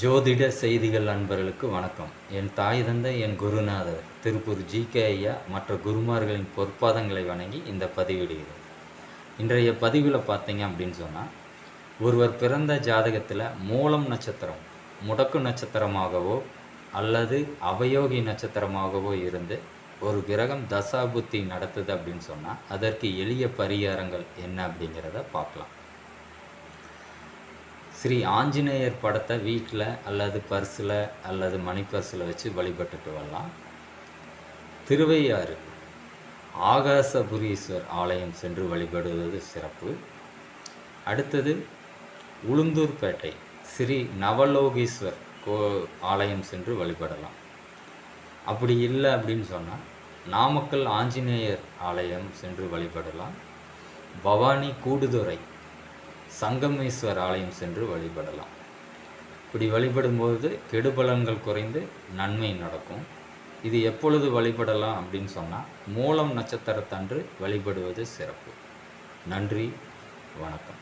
ஜோதிட செய்திகள் அன்பர்களுக்கு வணக்கம். என் தாய் தந்தை என் குருநாதர் திருப்பூர் ஜி. கே. ஐயா மற்ற குருமார்களின் பொற்பாதங்களை வணங்கி இந்த பதிவிடுகிறேன். இன்றைய பதிவில் பார்த்தீங்க அப்படின்னு சொன்னால் ஒருவர் பிறந்த ஜாதகத்தில் மூலம் நட்சத்திரம் முடக்கு நட்சத்திரமாகவோ அல்லது அவயோகி நட்சத்திரமாகவோ இருந்து ஒரு கிரகம் தசாபுத்தி நடத்துது அப்படின்னு சொன்னால் அதற்கு எளிய பரிகாரங்கள் என்ன அப்படிங்கிறத பார்க்கலாம். ஸ்ரீ ஆஞ்சநேயர் படத்தை வீட்டில் அல்லது பர்ஸில் அல்லது மணி பர்ஸில் வச்சு வழிபட்டுட்டு வரலாம். திருவையாறு ஆகாசபுரீஸ்வர் ஆலயம் சென்று வழிபடுவது சிறப்பு. அடுத்தது உளுந்தூர்பேட்டை ஸ்ரீ நவலோகீஸ்வர் கோ ஆலயம் சென்று வழிபடலாம். அப்படி இல்லை அப்படின்னு சொன்னால் நாமக்கல் ஆஞ்சநேயர் ஆலயம் சென்று வழிபடலாம். பவானி கூடுதுறை சங்கமேஸ்வர் ஆலயம் சென்று வழிபடலாம். இப்படி வழிபடும்போது கெடுபலன்கள் குறைந்து நன்மை நடக்கும். இது எப்பொழுது வழிபடலாம் அப்படின்னு சொன்னால் மூலம் நட்சத்திரத்தன்று வழிபடுவது சிறப்பு. நன்றி வணக்கம்.